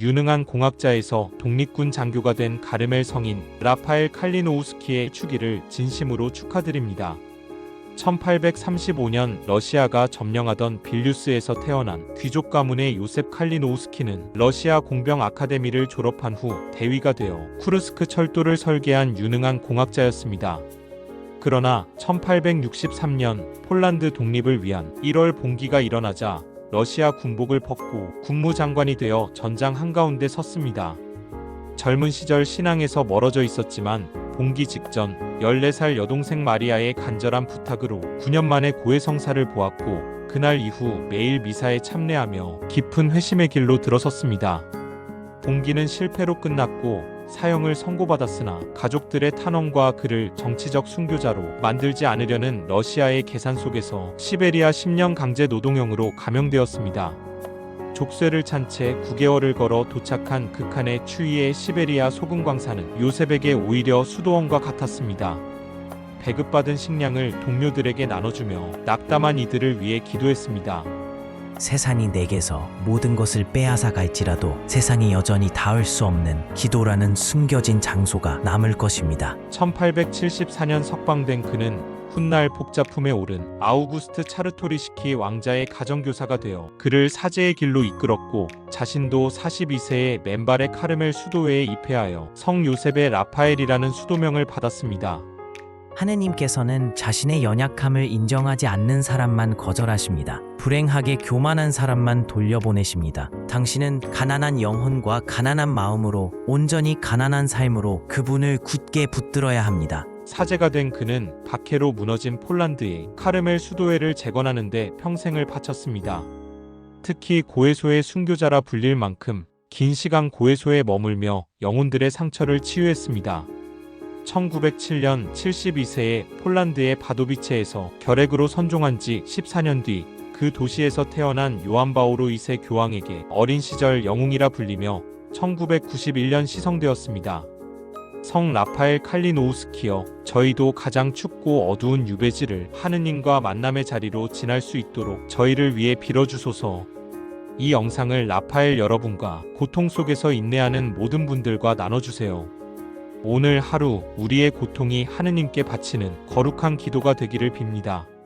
유능한 공학자에서 독립군 장교가 된 가르멜 성인 라파엘 칼리노우스키의 추기를 진심으로 축하드립니다. 1835년 러시아가 점령하던 빌뉴스에서 태어난 귀족 가문의 요셉 칼리노우스키는 러시아 공병 아카데미를 졸업한 후 대위가 되어 쿠르스크 철도를 설계한 유능한 공학자였습니다. 그러나 1863년 폴란드 독립을 위한 1월 봉기가 일어나자 러시아 군복을 벗고 국무장관이 되어 전장 한가운데 섰습니다. 젊은 시절 신앙에서 멀어져 있었지만 봉기 직전 14살 여동생 마리아의 간절한 부탁으로 9년 만에 고해성사를 보았고 그날 이후 매일 미사에 참례하며 깊은 회심의 길로 들어섰습니다. 봉기는 실패로 끝났고 사형을 선고받았으나 가족들의 탄원과 그를 정치적 순교자로 만들지 않으려는 러시아의 계산 속에서 시베리아 10년 강제 노동형으로 감형되었습니다. 족쇄를 찬 채 9개월을 걸어 도착한 극한의 추위의 시베리아 소금 광산은 요셉에게 오히려 수도원과 같았습니다. 배급받은 식량을 동료들에게 나눠주며 낙담한 이들을 위해 기도했습니다. 세상이 내게서 모든 것을 빼앗아 갈지라도 세상이 여전히 닿을 수 없는 기도라는 숨겨진 장소가 남을 것입니다. 1874년 석방된 그는 훗날 복자품에 오른 아우구스트 차르토리시키 왕자의 가정교사가 되어 그를 사제의 길로 이끌었고 자신도 42세에 맨발의 카르멜 수도회에 입회하여 성 요셉의 라파엘이라는 수도명을 받았습니다. 하느님께서는 자신의 연약함을 인정하지 않는 사람만 거절하십니다. 불행하게 교만한 사람만 돌려보내십니다. 당신은 가난한 영혼과 가난한 마음으로 온전히 가난한 삶으로 그분을 굳게 붙들어야 합니다. 사제가 된 그는 박해로 무너진 폴란드의 카르멜 수도회를 재건하는데 평생을 바쳤습니다. 특히 고해소의 순교자라 불릴 만큼 긴 시간 고해소에 머물며 영혼들의 상처를 치유했습니다. 1907년 72세에 폴란드의 바도비체에서 결핵으로 선종한 지 14년 뒤 그 도시에서 태어난 요한 바오로 2세 교황에게 어린 시절 영웅이라 불리며 1991년 시성되었습니다. 성 라파엘 칼리노우스키여 저희도 가장 춥고 어두운 유배지를 하느님과 만남의 자리로 지날 수 있도록 저희를 위해 빌어주소서 이 영상을 라파엘 여러분과 고통 속에서 인내하는 모든 분들과 나눠주세요. 오늘 하루 우리의 고통이 하느님께 바치는 거룩한 기도가 되기를 빕니다.